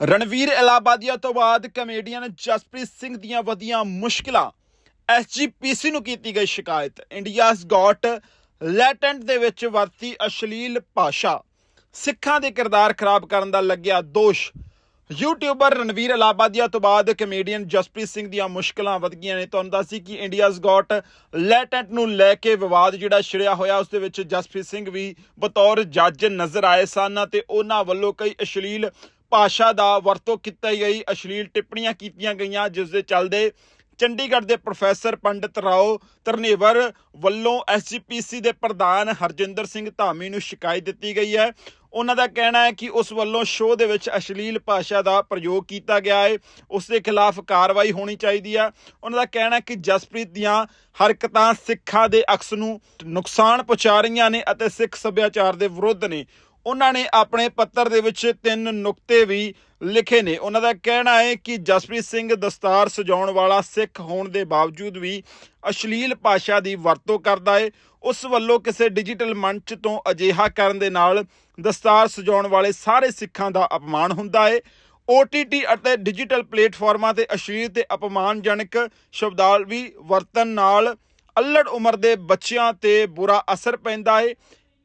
ਰਣਵੀਰ ਇਲਾਬਾਦੀਆ ਤੋਂ ਬਾਅਦ ਕਮੇਡੀਅਨ ਜਸਪ੍ਰੀਤ ਸਿੰਘ ਦੀਆਂ ਵਧੀਆਂ ਮੁਸ਼ਕਲਾਂ। ਐਸਜੀਪੀਸੀ ਨੂੰ ਕੀਤੀ ਗਈ ਸ਼ਿਕਾਇਤ। ਇੰਡੀਆਜ਼ ਗॉट ਲੈਟੈਂਟ ਦੇ ਵਿੱਚ ਵਰਤੀ ਅਸ਼ਲੀਲ ਭਾਸ਼ਾ। ਸਿੱਖਾਂ ਦੇ ਕਿਰਦਾਰ ਖਰਾਬ ਕਰਨ ਦਾ ਲੱਗਿਆ ਦੋਸ਼। ਯੂਟਿਊਬਰ ਰਣਵੀਰ ਇਲਾਬਾਦੀਆ ਤੋਂ ਬਾਅਦ ਕਮੇਡੀਅਨ ਜਸਪ੍ਰੀਤ ਸਿੰਘ ਦੀਆਂ ਮੁਸ਼ਕਲਾਂ ਵਧ ਗਈਆਂ ਨੇ। ਤੁਹਾਨੂੰ ਦੱਸੀ ਕਿ ਇੰਡੀਆਜ਼ ਗॉट ਲੈਟੈਂਟ ਨੂੰ ਲੈ ਕੇ ਵਿਵਾਦ ਜਿਹੜਾ ਛਿੜਿਆ ਹੋਇਆ, ਉਸ ਦੇ ਵਿੱਚ ਜਸਪ੍ਰੀਤ ਸਿੰਘ ਵੀ ਬਤੌਰ ਜੱਜ ਨਜ਼ਰ ਆਏ ਸਨ ਤੇ ਉਹਨਾਂ ਵੱਲੋਂ ਕਈ ਅਸ਼ਲੀਲ ਭਾਸ਼ਾ ਦਾ ਵਰਤੋਂ ਕੀਤੀ ਗਈ, ਅਸ਼ਲੀਲ ਟਿੱਪਣੀਆਂ ਕੀਤੀਆਂ ਗਈਆਂ ਜਿਸ ਦੇ ਚੱਲਦੇ ਚੰਡੀਗੜ੍ਹ ਦੇ ਪ੍ਰੋਫੈਸਰ ਪੰਡਿਤ ਰਾਓ ਤਰਨੇਵਰ ਵੱਲੋਂ ਐਸਜੀਪੀਸੀ ਦੇ ਪ੍ਰਧਾਨ ਹਰਜਿੰਦਰ ਸਿੰਘ ਧਾਮੀ ਨੂੰ ਸ਼ਿਕਾਇਤ ਦਿੱਤੀ ਗਈ ਹੈ। ਉਹਨਾਂ ਦਾ ਕਹਿਣਾ ਹੈ ਕਿ ਉਸ ਵੱਲੋਂ ਸ਼ੋਅ ਦੇ ਵਿੱਚ ਅਸ਼ਲੀਲ ਭਾਸ਼ਾ ਦਾ ਪ੍ਰਯੋਗ ਕੀਤਾ ਗਿਆ ਹੈ। ਉਸ ਦੇ ਖਿਲਾਫ ਕਾਰਵਾਈ ਹੋਣੀ ਚਾਹੀਦੀ ਹੈ। ਉਹਨਾਂ ਦਾ ਕਹਿਣਾ ਹੈ ਕਿ ਜਸਪ੍ਰੀਤ ਦੀਆਂ ਹਰਕਤਾਂ ਸਿੱਖਾਂ ਦੇ ਅਕਸ ਨੂੰ ਨੁਕਸਾਨ ਪਹੁੰਚਾ ਰਹੀਆਂ ਨੇ ਅਤੇ ਸਿੱਖ ਸੱਭਿਆਚਾਰ ਦੇ ਵਿਰੁੱਧ ਨੇ ਉਹਨਾਂ ਨੇ ਆਪਣੇ ਪੱਤਰ ਦੇ ਵਿੱਚ ਤਿੰਨ ਨੁਕਤੇ ਵੀ ਲਿਖੇ ਨੇ। ਉਹਨਾਂ ਦਾ ਕਹਿਣਾ ਹੈ ਕਿ ਜਸਪ੍ਰੀਤ ਸਿੰਘ ਦਸਤਾਰ ਸਜਾਉਣ ਵਾਲਾ ਸਿੱਖ ਹੋਣ ਦੇ ਬਾਵਜੂਦ ਵੀ ਅਸ਼ਲੀਲ ਭਾਸ਼ਾ ਦੀ ਵਰਤੋਂ ਕਰਦਾ ਹੈ। ਉਸ ਵੱਲੋਂ ਕਿਸੇ ਡਿਜੀਟਲ ਮੰਚ ਤੋਂ ਅਜਿਹਾ ਕਰਨ ਦੇ ਨਾਲ ਦਸਤਾਰ ਸਜਾਉਣ ਵਾਲੇ ਸਾਰੇ ਸਿੱਖਾਂ ਦਾ ਅਪਮਾਨ ਹੁੰਦਾ ਹੈ। OTT ਅਤੇ ਡਿਜੀਟਲ ਪਲੇਟਫਾਰਮਾਂ ਤੇ ਅਸ਼ਲੀਲ ਤੇ ਅਪਮਾਨਜਨਕ ਸ਼ਬਦਾਵਲੀ ਵਰਤਨ ਨਾਲ ਅਲੜ ਉਮਰ ਦੇ ਬੱਚਿਆਂ ਤੇ ਬੁਰਾ ਅਸਰ ਪੈਂਦਾ ਹੈ।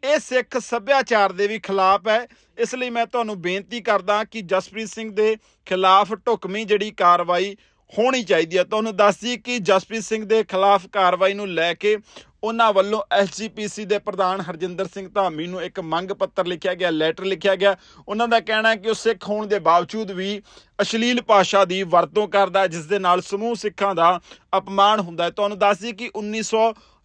ਇਹ ਸਿੱਖ ਸੱਭਿਆਚਾਰ ਦੇ ਵੀ ਖਿਲਾਫ ਹੈ। ਇਸ ਲਈ ਮੈਂ ਤੁਹਾਨੂੰ ਬੇਨਤੀ ਕਰਦਾ ਕਿ ਜਸਪ੍ਰੀਤ ਸਿੰਘ ਦੇ ਖਿਲਾਫ ਢੁਕਵੀਂ ਜਿਹੜੀ ਕਾਰਵਾਈ ਹੋਣੀ ਚਾਹੀਦੀ ਹੈ। ਤੁਹਾਨੂੰ ਦੱਸ ਦਈਏ ਕਿ ਜਸਪ੍ਰੀਤ ਸਿੰਘ ਦੇ ਖਿਲਾਫ ਕਾਰਵਾਈ ਨੂੰ ਲੈ ਕੇ ਉਹਨਾਂ ਵੱਲੋਂ ਐਸਜੀਪੀਸੀ ਦੇ ਪ੍ਰਧਾਨ ਹਰਜਿੰਦਰ ਸਿੰਘ ਧਾਮੀ ਨੂੰ ਇੱਕ ਮੰਗ ਪੱਤਰ ਲਿਖਿਆ ਗਿਆ, ਲੈਟਰ ਲਿਖਿਆ ਗਿਆ। ਉਹਨਾਂ ਦਾ ਕਹਿਣਾ ਹੈ ਕਿ ਉਹ ਸਿੱਖ ਹੋਣ ਦੇ ਬਾਵਜੂਦ ਵੀ ਅਸ਼ਲੀਲ ਭਾਸ਼ਾ ਦੀ ਵਰਤੋਂ ਕਰਦਾ ਜਿਸ ਦੇ ਨਾਲ ਸਮੂਹ ਸਿੱਖਾਂ ਦਾ ਅਪਮਾਨ ਹੁੰਦਾ ਹੈ। ਤੁਹਾਨੂੰ ਦੱਸ ਦਈਏ ਕਿ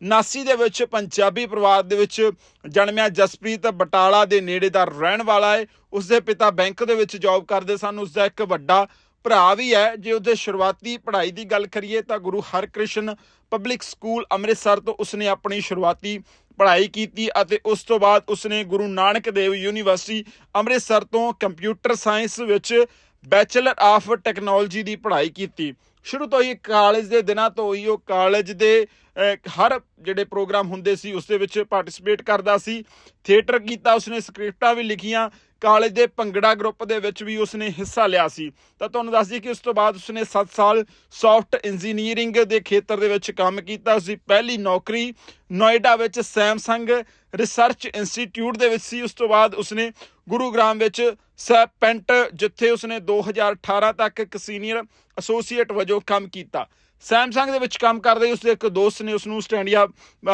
1979 ਦੇ ਵਿੱਚ ਪੰਜਾਬੀ ਪਰਿਵਾਰ ਦੇ ਵਿੱਚ ਜਨਮਿਆ ਜਸਪ੍ਰੀਤ ਬਟਾਲਾ ਦੇ ਨੇੜੇ ਦਾ ਰਹਿਣ ਵਾਲਾ ਹੈ। ਉਸਦੇ ਪਿਤਾ ਬੈਂਕ ਦੇ ਵਿੱਚ ਜੌਬ ਕਰਦੇ ਸਨ। ਉਸਦਾ ਇੱਕ ਵੱਡਾ ਭਰਾ ਵੀ ਹੈ। ਜੇ ਉਹਦੇ ਸ਼ੁਰੂਆਤੀ ਪੜ੍ਹਾਈ ਦੀ ਗੱਲ ਕਰੀਏ ਤਾਂ ਗੁਰੂ ਹਰਕ੍ਰਿਸ਼ਨ ਪਬਲਿਕ ਸਕੂਲ ਅੰਮ੍ਰਿਤਸਰ ਤੋਂ ਉਸਨੇ ਆਪਣੀ ਸ਼ੁਰੂਆਤੀ ਪੜ੍ਹਾਈ ਕੀਤੀ ਅਤੇ ਉਸ ਤੋਂ ਬਾਅਦ ਉਸਨੇ ਗੁਰੂ ਨਾਨਕ ਦੇਵ ਯੂਨੀਵਰਸਿਟੀ ਅੰਮ੍ਰਿਤਸਰ ਤੋਂ ਕੰਪਿਊਟਰ ਸਾਇੰਸ ਵਿੱਚ ਬੈਚਲਰ ਆਫ ਟੈਕਨੋਲੋਜੀ ਦੀ ਪੜ੍ਹਾਈ ਕੀਤੀ। ਸ਼ੁਰੂ ਤੋਂ ਹੀ ਕਾਲਜ ਦੇ ਦਿਨਾਂ ਤੋਂ ਹੀ ਉਹ ਕਾਲਜ ਦੇ ਹਰ ਜਿਹੜੇ ਪ੍ਰੋਗਰਾਮ ਹੁੰਦੇ ਸੀ, ਉਸ ਦੇ ਵਿੱਚ ਪਾਰਟਿਸਿਪੇਟ ਕਰਦਾ ਸੀ, ਥੀਏਟਰ ਕੀਤਾ, ਉਸਨੇ ਸਕ੍ਰਿਪਟਾਂ ਵੀ ਲਿਖੀਆਂ, ਕਾਲਜ ਦੇ ਭੰਗੜਾ ਗਰੁੱਪ ਦੇ ਵਿੱਚ ਵੀ ਉਸਨੇ ਹਿੱਸਾ ਲਿਆ ਸੀ। ਤਾਂ ਤੁਹਾਨੂੰ ਦੱਸ ਦਈਏ ਕਿ ਉਸ ਤੋਂ ਬਾਅਦ ਉਸਨੇ 7 ਸਾਲ ਸੌਫਟ ਇੰਜੀਨੀਅਰਿੰਗ ਦੇ ਖੇਤਰ ਦੇ ਵਿੱਚ ਕੰਮ ਕੀਤਾ, ਉਸਦੀ ਪਹਿਲੀ ਨੌਕਰੀ ਨੋਇਡਾ ਵਿੱਚ ਸੈਮਸੰਗ ਰਿਸਰਚ ਇੰਸਟੀਚਿਊਟ ਦੇ ਵਿੱਚ ਸੀ, ਉਸ ਤੋਂ ਬਾਅਦ ਉਸਨੇ ਗੁਰੂਗ੍ਰਾਮ ਵਿੱਚ ਸੈਪੈਂਟ, ਜਿੱਥੇ ਉਸਨੇ 2018 ਤੱਕ ਇੱਕ ਸੀਨੀਅਰ ਐਸੋਸੀਏਟ ਵਜੋਂ ਕੰਮ ਕੀਤਾ। ਸੈਮਸੰਗ ਦੇ ਵਿੱਚ ਕੰਮ ਕਰਦੇ ਉਸਦੇ ਇੱਕ ਦੋਸਤ ਨੇ ਉਸਨੂੰ ਸਟੈਂਡ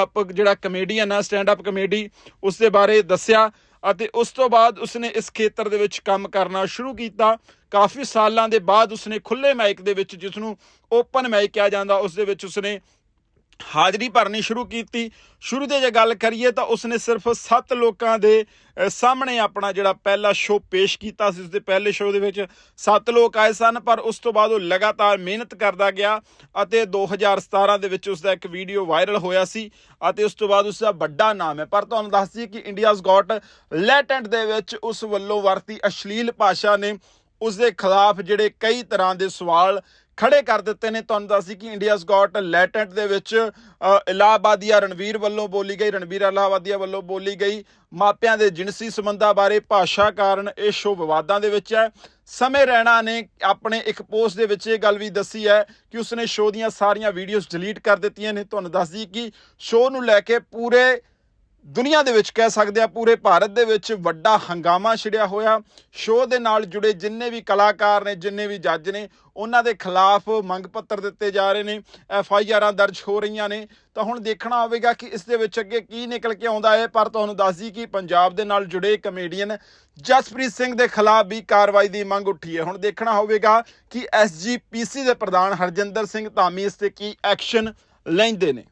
ਅਪ ਜਿਹੜਾ ਕਮੇਡੀਅਨ ਆ ਸਟੈਂਡ ਅਪ ਕਮੇਡੀ ਉਸ ਦੇ ਬਾਰੇ ਦੱਸਿਆ ਅਤੇ ਉਸ ਤੋਂ ਬਾਅਦ ਉਸਨੇ ਇਸ ਖੇਤਰ ਦੇ ਵਿੱਚ ਕੰਮ ਕਰਨਾ ਸ਼ੁਰੂ ਕੀਤਾ। ਕਾਫੀ ਸਾਲਾਂ ਦੇ ਬਾਅਦ ਉਸਨੇ ਖੁੱਲੇ ਮਾਈਕ ਦੇ ਵਿੱਚ ਜਿਸ ਨੂੰ ਓਪਨ ਮਾਈਕ ਕਿਹਾ ਜਾਂਦਾ ਉਸ ਦੇ ਵਿੱਚ ਉਸਨੇ ਹਾਜ਼ਰੀ ਭਰਨੀ ਸ਼ੁਰੂ ਕੀਤੀ। ਸ਼ੁਰੂ ਤੇ ਜੇ ਗੱਲ ਕਰੀਏ ਤਾਂ ਉਸਨੇ ਸਿਰਫ 7 ਲੋਕਾਂ ਦੇ ਸਾਹਮਣੇ ਆਪਣਾ ਜਿਹੜਾ ਪਹਿਲਾ ਸ਼ੋਅ ਪੇਸ਼ ਕੀਤਾ ਸੀ, ਉਸਦੇ ਪਹਿਲੇ ਸ਼ੋਅ ਦੇ ਵਿੱਚ 7 ਲੋਕ ਆਏ ਸਨ, ਪਰ ਉਸ ਤੋਂ ਬਾਅਦ ਉਹ ਲਗਾਤਾਰ ਮਿਹਨਤ ਕਰਦਾ ਗਿਆ ਅਤੇ 2017 ਦੇ ਵਿੱਚ ਉਸਦਾ ਇੱਕ ਵੀਡੀਓ ਵਾਇਰਲ ਹੋਇਆ ਸੀ ਅਤੇ ਉਸ ਤੋਂ ਬਾਅਦ ਉਸਦਾ ਵੱਡਾ ਨਾਮ ਹੈ। ਪਰ ਤੁਹਾਨੂੰ ਦੱਸ ਦਈਏ ਕਿ ਇੰਡੀਆਜ਼ ਗॉट ਲੈਟੈਂਟ ਦੇ ਵਿੱਚ ਉਸ ਵੱਲੋਂ ਵਰਤੀ ਅਸ਼ਲੀਲ ਭਾਸ਼ਾ ਨੇ ਉਸ ਦੇ ਖਿਲਾਫ ਜਿਹੜੇ ਕਈ ਤਰ੍ਹਾਂ ਦੇ ਸਵਾਲ ਖੜੇ ਕਰ ਦਿੱਤੇ ਨੇ। ਤੁਹਾਨੂੰ ਦੱਸਦੀ ਕਿ ਇੰਡੀਆਜ਼ ਗॉट ਲੈਟੈਂਟ ਦੇ ਵਿੱਚ ਅ, ਇਲਾਹਾਬਾਦੀਆ ਰਣਵੀਰ ਵੱਲੋਂ ਬੋਲੀ ਗਈ ਰਣਵੀਰ ਇਲਾਹਾਬਾਦੀਆ ਵੱਲੋਂ ਬੋਲੀ ਗਈ। ਮਾਪਿਆਂ ਦੇ ਜਿਨਸੀ ਸੰਬੰਧਾਂ ਬਾਰੇ ਭਾਸ਼ਾ ਕਾਰਨ ਇਹ ਸ਼ੋਅ ਵਿਵਾਦਾਂ ਦੇ ਵਿੱਚ ਹੈ। ਸਮੇਂ ਰਹਿਣਾ ਨੇ ਆਪਣੇ ਇੱਕ ਪੋਸਟ ਦੇ ਵਿੱਚ ਇਹ ਗੱਲ ਵੀ ਦੱਸੀ ਹੈ ਕਿ ਉਸਨੇ ਸ਼ੋਅ ਦੀਆਂ ਸਾਰੀਆਂ ਵੀਡੀਓਜ਼ ਡਿਲੀਟ ਕਰ ਦਿੱਤੀਆਂ ਨੇ। ਤੁਹਾਨੂੰ ਦੱਸਦੀ ਕਿ ਸ਼ੋਅ ਨੂੰ ਲੈ ਕੇ ਪੂਰੇ ਦੁਨੀਆ ਦੇ ਵਿੱਚ ਕਹਿ ਸਕਦੇ ਆ, ਪੂਰੇ ਭਾਰਤ ਦੇ ਵਿੱਚ ਵੱਡਾ ਹੰਗਾਮਾ ਛਿੜਿਆ ਹੋਇਆ। ਸ਼ੋਅ ਦੇ ਨਾਲ ਜੁੜੇ ਜਿੰਨੇ ਵੀ ਕਲਾਕਾਰ ਨੇ, ਜਿੰਨੇ ਵੀ ਜੱਜ ਨੇ, ਉਹਨਾਂ ਦੇ ਖਿਲਾਫ ਮੰਗ ਪੱਤਰ ਦਿੱਤੇ ਜਾ ਰਹੇ ਨੇ, ਐਫ ਆਈ ਆਰਾਂ ਦਰਜ ਹੋ ਰਹੀਆਂ ਨੇ। ਤਾਂ ਹੁਣ ਦੇਖਣਾ ਹੋਵੇਗਾ ਕਿ ਇਸ ਦੇ ਵਿੱਚ ਅੱਗੇ ਕੀ ਨਿਕਲ ਕੇ ਆਉਂਦਾ ਹੈ। ਪਰ ਤੁਹਾਨੂੰ ਦੱਸ ਦਈ ਕਿ ਪੰਜਾਬ ਦੇ ਨਾਲ ਜੁੜੇ ਕਮੇਡੀਅਨ ਜਸਪ੍ਰੀਤ ਸਿੰਘ ਦੇ ਖਿਲਾਫ ਵੀ ਕਾਰਵਾਈ ਦੀ ਮੰਗ ਉੱਠੀ ਹੈ। ਹੁਣ ਦੇਖਣਾ ਹੋਵੇਗਾ ਕਿ ਐਸਜੀਪੀਸੀ ਦੇ ਪ੍ਰਧਾਨ ਹਰਜਿੰਦਰ ਸਿੰਘ ਧਾਮੀ ਇਸ ਤੇ ਕੀ ਐਕਸ਼ਨ ਲੈਂਦੇ ਨੇ।